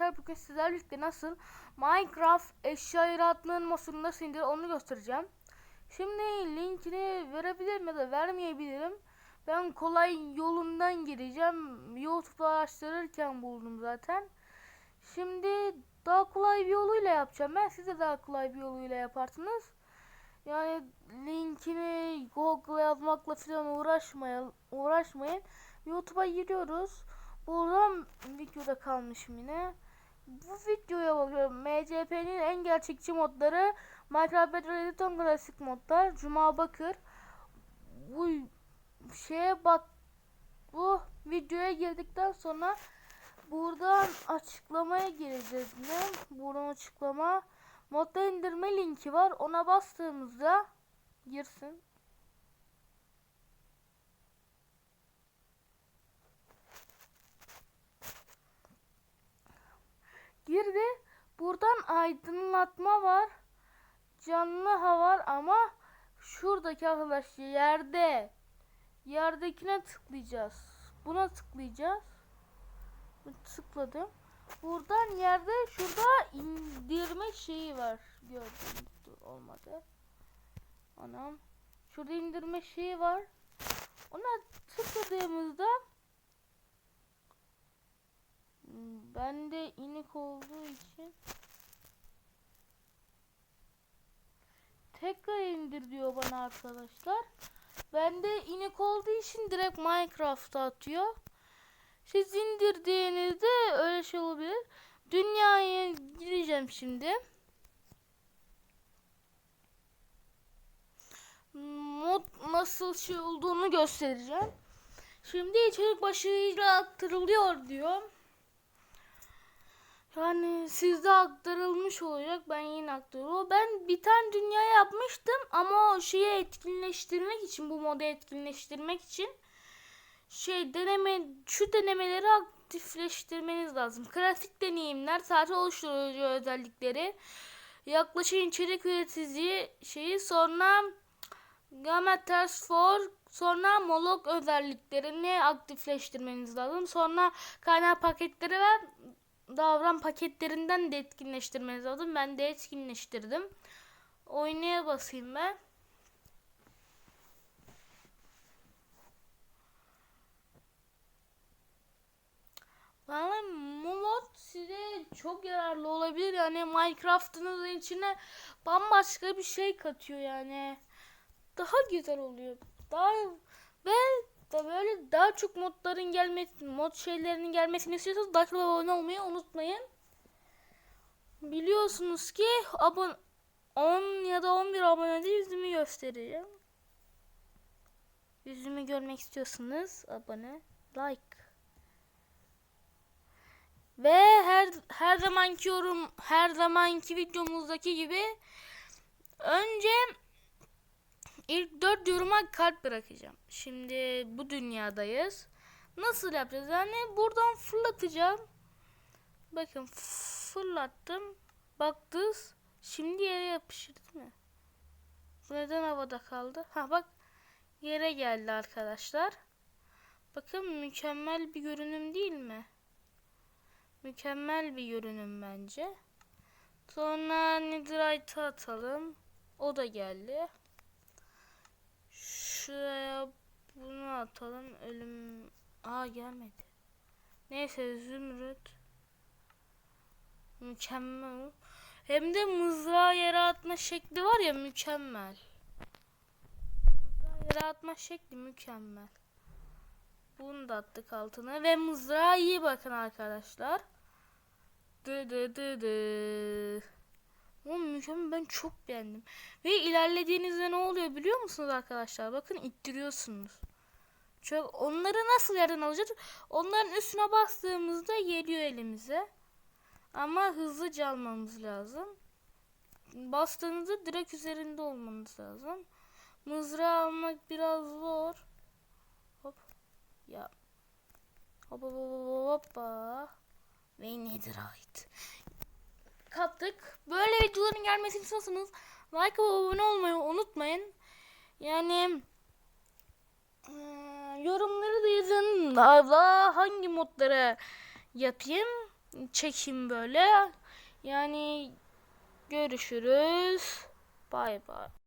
arkadaşlar bugün sizlerle birlikte nasıl Minecraft eşya yaratmanın masasında sindir onu göstereceğim. Şimdi linkini verebilirim ya da vermeyebilirim. Ben kolay yolundan gireceğim. YouTube'da araştırırken buldum zaten. Şimdi daha kolay bir yoluyla yapacağım. Ben siz de daha kolay bir yoluyla yaparsınız. Yani linkini Google yazmakla falan uğraşmayın. uğraşmayın. YouTube'a giriyoruz. Buradan videoda kalmışım yine. Bu videoya bakıyorum. MCP'nin en gerçekçi modları Minecraft Bedrock Edition klasik modlar. Cuma Bakır. Bu şeye bak bu videoya girdikten sonra buradan açıklamaya gireceğiz ne? Buradan açıklama. Modda indirme linki var. Ona bastığımızda girsin. girdi. Buradan aydınlatma var. Canlı hava var ama şuradaki arkadaş yerde yerdekine tıklayacağız. Buna tıklayacağız. Tıkladım. Buradan yerde şurada indirme şeyi var. Gördüm. Dur, olmadı. Anam. Şurada indirme şeyi var. Ona tıkladığımızda ben de inik olduğu için tekrar indir diyor bana arkadaşlar. Ben de inik olduğu için direkt Minecraft'a atıyor. Siz indirdiğinizde öyle şey olabilir. Dünyaya gireceğim şimdi. Mod nasıl şey olduğunu göstereceğim. Şimdi içerik başıyla aktarılıyor diyor. Yani sizde aktarılmış olacak. Ben yine aktarıyorum. Ben bir tane dünya yapmıştım ama o şeyi etkinleştirmek için bu modu etkinleştirmek için şey deneme şu denemeleri aktifleştirmeniz lazım. Grafik deneyimler, saat oluşturucu özellikleri, yaklaşık içerik üretici şeyi sonra Gamma Task Force sonra Molog özelliklerini aktifleştirmeniz lazım. Sonra kaynak paketleri ve davran paketlerinden de etkinleştirmeniz lazım. Ben de etkinleştirdim. Oynaya basayım ben. Vallahi mod size çok yararlı olabilir. Yani Minecraft'ınızın içine bambaşka bir şey katıyor yani. Daha güzel oluyor. Daha ve da böyle daha çok modların gelmesi, mod şeylerinin gelmesini istiyorsanız like ve abone olmayı unutmayın. Biliyorsunuz ki abone 10 ya da 11 abonede yüzümü göstereceğim. Yüzümü görmek istiyorsanız abone, like. Ve her her zamanki yorum, her zamanki videomuzdaki gibi önce İlk dört yoruma kalp bırakacağım. Şimdi bu dünyadayız. Nasıl yapacağız? Yani buradan fırlatacağım. Bakın fırlattım. Baktız. Şimdi yere yapışır değil mi? Bu neden havada kaldı? Ha bak yere geldi arkadaşlar. Bakın mükemmel bir görünüm değil mi? Mükemmel bir görünüm bence. Sonra netherite atalım. O da geldi. Şuraya bunu atalım. Ölüm... Aa gelmedi. Neyse zümrüt. Mükemmel. Hem de mızrağı yere atma şekli var ya mükemmel. Mızrağı yere atma şekli mükemmel. Bunu da attık altına ve mızrağa iyi bakın arkadaşlar. Dı dı dı dı. O mükemmel ben çok beğendim. Ve ilerlediğinizde ne oluyor biliyor musunuz arkadaşlar? Bakın ittiriyorsunuz. Çok onları nasıl yerden alacağız? Onların üstüne bastığımızda geliyor elimize. Ama hızlıca almamız lazım. Bastığınızda direkt üzerinde olmanız lazım. Mızrağı almak biraz zor. Hop. Ya. Hop hop hop hoppa. Ve netherite kattık. Böyle videoların gelmesini istiyorsanız like ve abone olmayı unutmayın. Yani yorumları da yazın. Daha hangi modlara yapayım? çekeyim böyle. Yani görüşürüz. Bay bay.